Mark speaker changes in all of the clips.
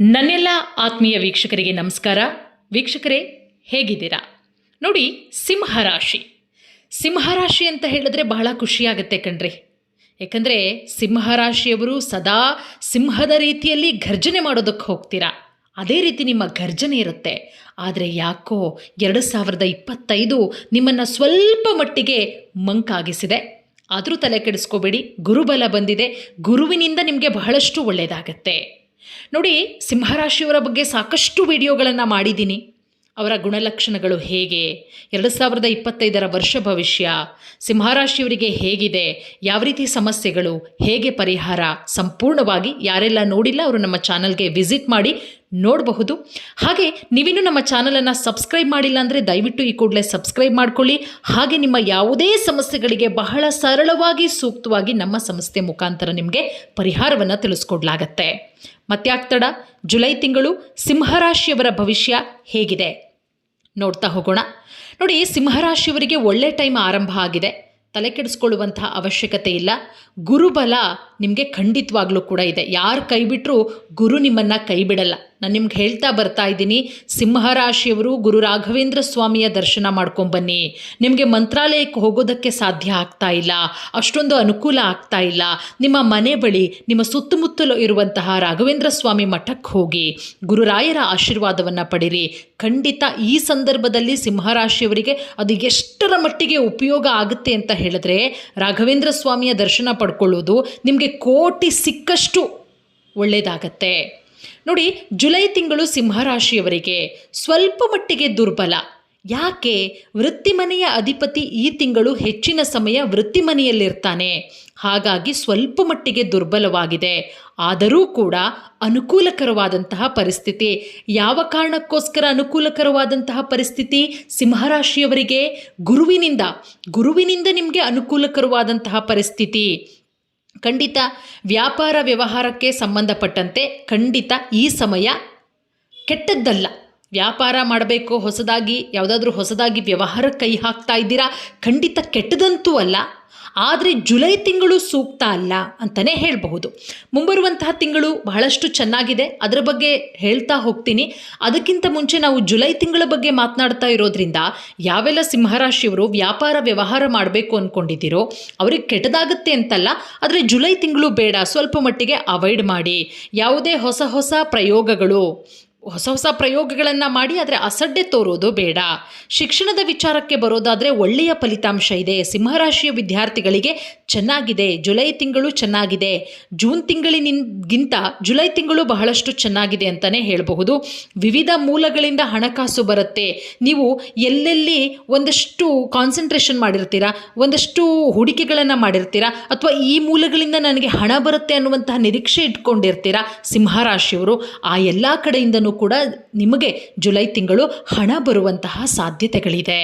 Speaker 1: ನನ್ನೆಲ್ಲ ಆತ್ಮೀಯ ವೀಕ್ಷಕರಿಗೆ ನಮಸ್ಕಾರ. ವೀಕ್ಷಕರೇ, ಹೇಗಿದ್ದೀರಾ? ನೋಡಿ ಸಿಂಹರಾಶಿ ಸಿಂಹರಾಶಿ ಅಂತ ಹೇಳಿದ್ರೆ ಬಹಳ ಖುಷಿಯಾಗುತ್ತೆ ಕಣ್ರಿ. ಯಾಕಂದರೆ ಸಿಂಹರಾಶಿಯವರು ಸದಾ ಸಿಂಹದ ರೀತಿಯಲ್ಲಿ ಘರ್ಜನೆ ಮಾಡೋದಕ್ಕೆ ಹೋಗ್ತೀರಾ? ಅದೇ ರೀತಿ ನಿಮ್ಮ ಘರ್ಜನೆ ಇರುತ್ತೆ. ಆದರೆ ಯಾಕೋ ಎರಡು ಸಾವಿರದ ಇಪ್ಪತ್ತೈದು ನಿಮ್ಮನ್ನು ಸ್ವಲ್ಪ ಮಟ್ಟಿಗೆ ಮಂಕಾಗಿಸಿದೆ. ಆದರೂ ತಲೆ ಕೆಡಿಸ್ಕೋಬೇಡಿ, ಗುರುಬಲ ಬಂದಿದೆ. ಗುರುವಿನಿಂದ ನಿಮಗೆ ಬಹಳಷ್ಟು ಒಳ್ಳೆಯದಾಗತ್ತೆ ನೋಡಿ, ಸಿಂಹರಾಶಿಯವರ ಬಗ್ಗೆ ಸಾಕಷ್ಟು ವಿಡಿಯೋಗಳನ್ನು ಮಾಡಿದ್ದೀನಿ. ಅವರ ಗುಣಲಕ್ಷಣಗಳು ಹೇಗೆ? ಎರಡು ಸಾವಿರದ ಇಪ್ಪತ್ತೈದರ ವರ್ಷ ಭವಿಷ್ಯ, ಸಿಂಹರಾಶಿಯವರಿಗೆ ಹೇಗಿದೆ? ಯಾವ ರೀತಿ ಸಮಸ್ಯೆಗಳು? ಹೇಗೆ ಪರಿಹಾರ? ಸಂಪೂರ್ಣವಾಗಿ ಯಾರೆಲ್ಲ ನೋಡಿಲ್ಲ, ಅವರು ನಮ್ಮ ಚಾನಲ್ಗೆ ವಿಸಿಟ್ ಮಾಡಿ ನೋಡಬಹುದು. ಹಾಗೆ ನೀವಿನ್ನೂ ನಮ್ಮ ಚಾನಲನ್ನು ಸಬ್ಸ್ಕ್ರೈಬ್ ಮಾಡಿಲ್ಲ ಅಂದರೆ ದಯವಿಟ್ಟು ಈ ಕೂಡಲೇ ಸಬ್ಸ್ಕ್ರೈಬ್ ಮಾಡ್ಕೊಳ್ಳಿ. ಹಾಗೆ ನಿಮ್ಮ ಯಾವುದೇ ಸಮಸ್ಯೆಗಳಿಗೆ ಬಹಳ ಸರಳವಾಗಿ, ಸೂಕ್ತವಾಗಿ ನಮ್ಮ ಸಂಸ್ಥೆ ಮುಖಾಂತರ ನಿಮಗೆ ಪರಿಹಾರವನ್ನು ತಿಳಿಸ್ಕೊಡ್ಲಾಗತ್ತೆ. ಮತ್ಯಾಕ್ ತಡ ಜುಲೈ ತಿಂಗಳು ಸಿಂಹರಾಶಿಯವರ ಭವಿಷ್ಯ ಹೇಗಿದೆ? ನೋಡ್ತಾ ಹೋಗೋಣ. ನೋಡಿ, ಸಿಂಹರಾಶಿಯವರಿಗೆ ಒಳ್ಳೆ ಟೈಮ್ ಆರಂಭ ಆಗಿದೆ. ತಲೆ ಕೆಡಿಸ್ಕೊಳ್ಳುವಂತಹ ಅವಶ್ಯಕತೆ ಇಲ್ಲ. ಗುರುಬಲ ನಿಮಗೆ ಖಂಡಿತವಾಗ್ಲೂ ಕೂಡ ಇದೆ. ಯಾರು ಕೈ ಬಿಟ್ಟರೂ ಗುರು ನಿಮ್ಮನ್ನು ಕೈ ಬಿಡಲ್ಲ. ನಾನು ನಿಮ್ಗೆ ಹೇಳ್ತಾ ಬರ್ತಾ ಇದ್ದೀನಿ. ಸಿಂಹರಾಶಿಯವರು ಗುರು ರಾಘವೇಂದ್ರ ಸ್ವಾಮಿಯ ದರ್ಶನ ಮಾಡ್ಕೊಂಬನ್ನಿ ನಿಮಗೆ ಮಂತ್ರಾಲಯಕ್ಕೆ ಹೋಗೋದಕ್ಕೆ ಸಾಧ್ಯ ಆಗ್ತಾ ಇಲ್ಲ. ಅಷ್ಟೊಂದು ಅನುಕೂಲ ಆಗ್ತಾ ಇಲ್ಲ. ನಿಮ್ಮ ಮನೆ ಬಳಿ, ನಿಮ್ಮ ಸುತ್ತಮುತ್ತಲು ಇರುವಂತಹ ರಾಘವೇಂದ್ರ ಸ್ವಾಮಿ ಮಠಕ್ಕೆ ಹೋಗಿ ಗುರುರಾಯರ ಆಶೀರ್ವಾದವನ್ನು ಪಡಿರಿ. ಖಂಡಿತ ಈ ಸಂದರ್ಭದಲ್ಲಿ ಸಿಂಹರಾಶಿಯವರಿಗೆ ಅದು ಎಷ್ಟರ ಮಟ್ಟಿಗೆ ಉಪಯೋಗ ಆಗುತ್ತೆ ಅಂತ ಹೇಳಿದ್ರೆ, ರಾಘವೇಂದ್ರ ಸ್ವಾಮಿಯ ದರ್ಶನ ಪಡ್ಕೊಳ್ಳೋದು ನಿಮಗೆ ಕೋಟಿ ಸಿಕ್ಕಷ್ಟು ಒಳ್ಳೆಯದಾಗತ್ತೆ ನೋಡಿ, ಜುಲೈ ತಿಂಗಳು ಸಿಂಹರಾಶಿಯವರಿಗೆ ಸ್ವಲ್ಪ ಮಟ್ಟಿಗೆ ದುರ್ಬಲ. ಯಾಕೆ? ವೃತ್ತಿಮನೆಯ ಅಧಿಪತಿ ಈ ತಿಂಗಳು ಹೆಚ್ಚಿನ ಸಮಯ ವೃತ್ತಿಮನೆಯಲ್ಲಿರ್ತಾನೆ ಹಾಗಾಗಿ ಸ್ವಲ್ಪ ಮಟ್ಟಿಗೆ ದುರ್ಬಲವಾಗಿದೆ. ಆದರೂ ಕೂಡ ಅನುಕೂಲಕರವಾದಂತಹ ಪರಿಸ್ಥಿತಿ. ಯಾವ ಕಾರಣಕ್ಕೋಸ್ಕರ ಅನುಕೂಲಕರವಾದಂತಹ ಪರಿಸ್ಥಿತಿ? ಸಿಂಹರಾಶಿಯವರಿಗೆ ಗುರುವಿನಿಂದ. ಗುರುವಿನಿಂದ ನಿಮಗೆ ಅನುಕೂಲಕರವಾದಂತಹ ಪರಿಸ್ಥಿತಿ. ಖಂಡಿತ ವ್ಯಾಪಾರ ವ್ಯವಹಾರಕ್ಕೆ ಸಂಬಂಧಪಟ್ಟಂತೆ ಖಂಡಿತ ಈ ಸಮಯ ಕೆಟ್ಟದ್ದಲ್ಲ. ವ್ಯಾಪಾರ ಮಾಡಬೇಕು, ಹೊಸದಾಗಿ, ಯಾವುದಾದ್ರೂ ಹೊಸದಾಗಿ ವ್ಯವಹಾರ ಕೈ ಹಾಕ್ತಾ ಇದ್ದೀರಾ? ಖಂಡಿತ ಕೆಟ್ಟದಂತೂ ಅಲ್ಲ. ಆದರೆ ಜುಲೈ ತಿಂಗಳು ಸೂಕ್ತ ಅಲ್ಲ ಅಂತಲೇ ಹೇಳಬಹುದು. ಮುಂಬರುವಂತಹ ತಿಂಗಳು ಬಹಳಷ್ಟು ಚೆನ್ನಾಗಿದೆ. ಅದರ ಬಗ್ಗೆ ಹೇಳ್ತಾ ಹೋಗ್ತೀನಿ. ಅದಕ್ಕಿಂತ ಮುಂಚೆ ನಾವು ಜುಲೈ ತಿಂಗಳ ಬಗ್ಗೆ ಮಾತನಾಡ್ತಾ ಇರೋದ್ರಿಂದ ಯಾವೆಲ್ಲ ಸಿಂಹರಾಶಿಯವರು ವ್ಯಾಪಾರ ವ್ಯವಹಾರ ಮಾಡಬೇಕು ಅಂದ್ಕೊಂಡಿದ್ದೀರೋ ಅವ್ರಿಗೆ ಕೆಟ್ಟದಾಗುತ್ತೆ ಅಂತಲ್ಲ, ಆದರೆ ಜುಲೈ ತಿಂಗಳು ಬೇಡ. ಸ್ವಲ್ಪ ಮಟ್ಟಿಗೆ ಅವಾಯ್ಡ್ ಮಾಡಿ. ಯಾವುದೇ ಹೊಸ ಹೊಸ ಪ್ರಯೋಗಗಳು. ಹೊಸ ಹೊಸ ಪ್ರಯೋಗಗಳನ್ನು ಮಾಡಿ ಆದರೆ ಅಸಡ್ಡೆ ತೋರೋದು ಬೇಡ. ಶಿಕ್ಷಣದ ವಿಚಾರಕ್ಕೆ ಬರೋದಾದರೆ ಒಳ್ಳೆಯ ಫಲಿತಾಂಶ ಇದೆ. ಸಿಂಹರಾಶಿಯ ವಿದ್ಯಾರ್ಥಿಗಳಿಗೆ ಚೆನ್ನಾಗಿದೆ, ಜುಲೈ ತಿಂಗಳು ಚೆನ್ನಾಗಿದೆ, ಜೂನ್ ತಿಂಗಳಿನಿಂದಗಿಂತ ಜುಲೈ ತಿಂಗಳು ಬಹಳಷ್ಟು ಚೆನ್ನಾಗಿದೆ ಅಂತಲೇ ಹೇಳಬಹುದು. ವಿವಿಧ ಮೂಲಗಳಿಂದ ಹಣಕಾಸು ಬರುತ್ತೆ. ನೀವು ಎಲ್ಲೆಲ್ಲಿ ಒಂದಷ್ಟು ಕಾನ್ಸಂಟ್ರೇಷನ್ ಮಾಡಿರ್ತೀರಾ, ಒಂದಷ್ಟು ಹೂಡಿಕೆಗಳನ್ನು ಮಾಡಿರ್ತೀರಾ, ಅಥವಾ ಈ ಮೂಲಗಳಿಂದ ನನಗೆ ಹಣ ಬರುತ್ತೆ ಅನ್ನುವಂತಹ ನಿರೀಕ್ಷೆ ಇಟ್ಕೊಂಡಿರ್ತೀರಾ ಸಿಂಹರಾಶಿಯವರು, ಆ ಎಲ್ಲ ಕಡೆಯಿಂದನೂ ಕೂಡ ನಿಮಗೆ ಜುಲೈ ತಿಂಗಳು ಹಣ ಬರುವಂತಹ ಸಾಧ್ಯತೆಗಳಿದೆ.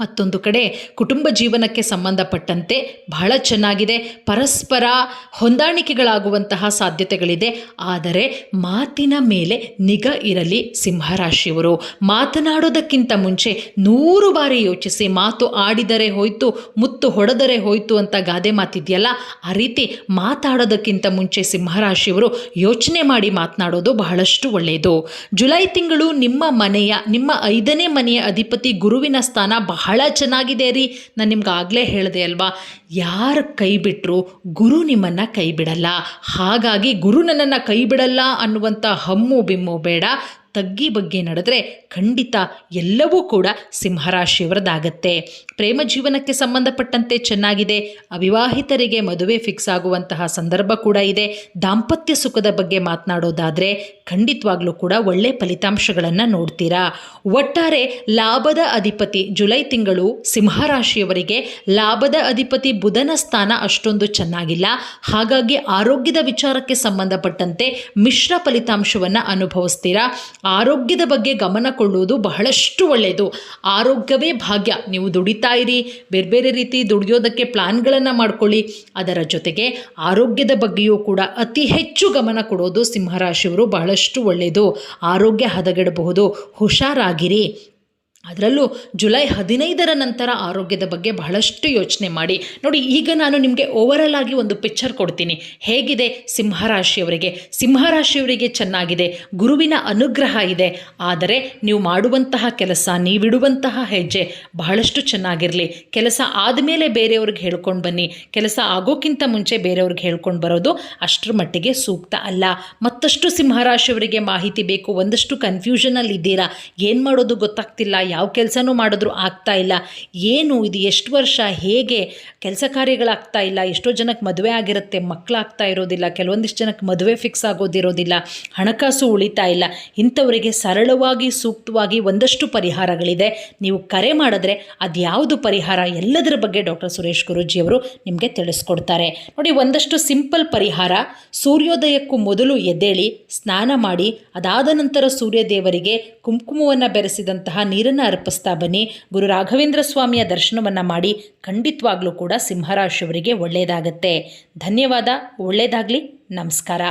Speaker 1: ಮತ್ತೊಂದು ಕಡೆ ಕುಟುಂಬ ಜೀವನಕ್ಕೆ ಸಂಬಂಧಪಟ್ಟಂತೆ ಬಹಳ ಚೆನ್ನಾಗಿದೆ. ಪರಸ್ಪರ ಹೊಂದಾಣಿಕೆಗಳಾಗುವಂತಹ ಸಾಧ್ಯತೆಗಳಿದೆ. ಆದರೆ ಮಾತಿನ ಮೇಲೆ ನಿಗಾ ಇರಲಿ ಸಿಂಹರಾಶಿಯವರು. ಮಾತನಾಡೋದಕ್ಕಿಂತ ಮುಂಚೆ ನೂರು ಬಾರಿ ಯೋಚಿಸಿ ಮಾತು ಆಡಿದರೆ ಹೋಯ್ತು, ಮುತ್ತು ಹೊಡೆದರೆ ಹೋಯ್ತು ಅಂತ ಗಾದೆ ಮಾತಿದೆಯಲ್ಲ? ಆ ರೀತಿ ಮಾತಾಡೋದಕ್ಕಿಂತ ಮುಂಚೆ ಸಿಂಹರಾಶಿಯವರು ಯೋಚನೆ ಮಾಡಿ ಮಾತನಾಡೋದು ಬಹಳಷ್ಟು ಒಳ್ಳೆಯದು. ಜುಲೈ ತಿಂಗಳು ನಿಮ್ಮ ಮನೆಯ, ನಿಮ್ಮ ಐದನೇ ಮನೆಯ ಅಧಿಪತಿ ಗುರುವಿನ ಸ್ಥಾನ ಬಹಳ ಚೆನ್ನಾಗಿದೆ ರೀ. ನಾನು ನಿಮ್ಗೆ ಆಗಲೇ ಹೇಳಿದೆ ಅಲ್ವಾ? ಯಾರು ಕೈ ಬಿಟ್ಟರು ಗುರು ನಿಮ್ಮನ್ನು ಕೈ ಬಿಡಲ್ಲ. ಹಾಗಾಗಿ ಗುರು ನನ್ನನ್ನು ಕೈ ಬಿಡಲ್ಲ ಅನ್ನುವಂಥ ಹಮ್ಮು ಬಿಮ್ಮು ಬೇಡ. ತಗ್ಗಿ ಬಗ್ಗೆ ನಡೆದ್ರೆ ಖಂಡಿತ ಎಲ್ಲವೂ ಕೂಡ ಸಿಂಹರಾಶಿಯವರದಾಗತ್ತೆ. ಪ್ರೇಮ ಜೀವನಕ್ಕೆ ಸಂಬಂಧಪಟ್ಟಂತೆ ಚೆನ್ನಾಗಿದೆ. ಅವಿವಾಹಿತರಿಗೆ ಮದುವೆ ಫಿಕ್ಸ್ ಆಗುವಂತಹ ಸಂದರ್ಭ ಕೂಡ ಇದೆ. ದಾಂಪತ್ಯ ಸುಖದ ಬಗ್ಗೆ ಮಾತನಾಡೋದಾದರೆ ಖಂಡಿತವಾಗ್ಲೂ ಕೂಡ ಒಳ್ಳೆ ಫಲಿತಾಂಶಗಳನ್ನು ನೋಡ್ತೀರಾ. ಒಟ್ಟಾರೆ ಲಾಭದ ಅಧಿಪತಿ ಜುಲೈ ತಿಂಗಳು ಸಿಂಹರಾಶಿಯವರಿಗೆ ಲಾಭದ ಅಧಿಪತಿ ಬುಧನ ಸ್ಥಾನ ಅಷ್ಟೊಂದು ಚೆನ್ನಾಗಿಲ್ಲ. ಹಾಗಾಗಿ ಆರೋಗ್ಯದ ವಿಚಾರಕ್ಕೆ ಸಂಬಂಧಪಟ್ಟಂತೆ ಮಿಶ್ರ ಫಲಿತಾಂಶವನ್ನು ಅನುಭವಿಸ್ತೀರಾ. ಆರೋಗ್ಯದ ಬಗ್ಗೆ ಗಮನ ಕೊಳ್ಳುವುದು ಬಹಳಷ್ಟು ಒಳ್ಳೆಯದು. ಆರೋಗ್ಯವೇ ಭಾಗ್ಯ. ನೀವು ದುಡಿತಾ ಇರಿ. ಬೇರೆ ಬೇರೆ ರೀತಿ ದುಡಿಯೋದಕ್ಕೆ ಪ್ಲಾನ್ಗಳನ್ನು ಮಾಡ್ಕೊಳ್ಳಿ. ಅದರ ಜೊತೆಗೆ ಆರೋಗ್ಯದ ಬಗ್ಗೆಯೂ ಕೂಡ ಅತಿ ಹೆಚ್ಚು ಗಮನ ಕೊಡೋದು ಸಿಂಹರಾಶಿಯವರು ಬಹಳಷ್ಟು ಒಳ್ಳೆಯದು. ಆರೋಗ್ಯ ಹದಗೆಡಬಹುದು. ಹುಷಾರಾಗಿರಿ. ಅದರಲ್ಲೂ ಜುಲೈ ಹದಿನೈದರ ನಂತರ ಆರೋಗ್ಯದ ಬಗ್ಗೆ ಬಹಳಷ್ಟು ಯೋಚನೆ ಮಾಡಿ. ನೋಡಿ, ಈಗ ನಾನು ನಿಮಗೆ ಓವರಲ್ ಆಗಿ ಒಂದು ಪಿಕ್ಚರ್ ಕೊಡ್ತೀನಿ. ಹೇಗಿದೆ ಸಿಂಹರಾಶಿಯವರಿಗೆ? ಸಿಂಹರಾಶಿಯವರಿಗೆ ಚೆನ್ನಾಗಿದೆ, ಗುರುವಿನ ಅನುಗ್ರಹ ಇದೆ, ಆದರೆ ನೀವು ಮಾಡುವಂತಹ ಕೆಲಸ ನೀವಿಡುವಂತಹ ಹೆಜ್ಜೆ ಬಹಳಷ್ಟು ಚೆನ್ನಾಗಿರಲಿ. ಕೆಲಸ ಆದಮೇಲೆ ಬೇರೆಯವ್ರಿಗೆ ಹೇಳ್ಕೊಂಡು ಬನ್ನಿ. ಕೆಲಸ ಆಗೋಕ್ಕಿಂತ ಮುಂಚೆ ಬೇರೆಯವ್ರಿಗೆ ಹೇಳ್ಕೊಂಡು ಬರೋದು ಅಷ್ಟರ ಮಟ್ಟಿಗೆ ಸೂಕ್ತ ಅಲ್ಲ. ಮತ್ತಷ್ಟು ಸಿಂಹರಾಶಿಯವರಿಗೆ ಮಾಹಿತಿ ಬೇಕು, ಒಂದಷ್ಟು ಕನ್ಫ್ಯೂಷನಲ್ಲಿ ಇದ್ದೀರಾ? ಏನು ಮಾಡೋದು ಗೊತ್ತಾಗ್ತಿಲ್ಲ ಯಾವ ಕೆಲಸನೂ ಮಾಡಿದ್ರು ಆಗ್ತಾ ಇಲ್ಲ. ಏನು ಇದು? ಎಷ್ಟು ವರ್ಷ? ಹೇಗೆ? ಕೆಲಸ ಕಾರ್ಯಗಳಾಗ್ತಾ ಇಲ್ಲ. ಎಷ್ಟೋ ಜನಕ್ಕೆ ಮದುವೆ ಆಗಿರುತ್ತೆ. ಮಕ್ಕಳಾಗ್ತಾ ಇರೋದಿಲ್ಲ. ಕೆಲವೊಂದಿಷ್ಟು ಜನಕ್ಕೆ ಮದುವೆ ಫಿಕ್ಸ್ ಆಗೋದಿರೋದಿಲ್ಲ. ಹಣಕಾಸು ಉಳಿತಾ ಇಲ್ಲ. ಇಂಥವರಿಗೆ ಸರಳವಾಗಿ, ಸೂಕ್ತವಾಗಿ ಒಂದಷ್ಟು ಪರಿಹಾರಗಳಿದೆ. ನೀವು ಕರೆ ಮಾಡಿದ್ರೆ ಅದ್ಯಾವುದು ಪರಿಹಾರ? ಎಲ್ಲದರ ಬಗ್ಗೆ ಡಾಕ್ಟರ್ ಸುರೇಶ್ ಗುರೂಜಿಯವರು ನಿಮಗೆ ತಿಳಿಸ್ಕೊಡ್ತಾರೆ. ನೋಡಿ, ಒಂದಷ್ಟು ಸಿಂಪಲ್ ಪರಿಹಾರ. ಸೂರ್ಯೋದಯಕ್ಕೂ ಮೊದಲು ಎದ್ದೇಳಿ, ಸ್ನಾನ ಮಾಡಿ, ಅದಾದ ನಂತರ ಸೂರ್ಯದೇವರಿಗೆ ಕುಂಕುಮವನ್ನು ಬೆರೆಸಿದಂತಹ ನೀರನ್ನು ಅರ್ಪಿಸ್ತಾ ಬನ್ನಿ ಗುರು ರಾಘವೇಂದ್ರ ಸ್ವಾಮಿಯ ದರ್ಶನವನ್ನು ಮಾಡಿ ಖಂಡಿತವಾಗ್ಲೂ ಕೂಡ ಸಿಂಹರಾಶಿಯವರಿಗೆ ಒಳ್ಳೆಯದಾಗತ್ತೆ. ಧನ್ಯವಾದ ಒಳ್ಳೆಯದಾಗಲಿ. ನಮಸ್ಕಾರ.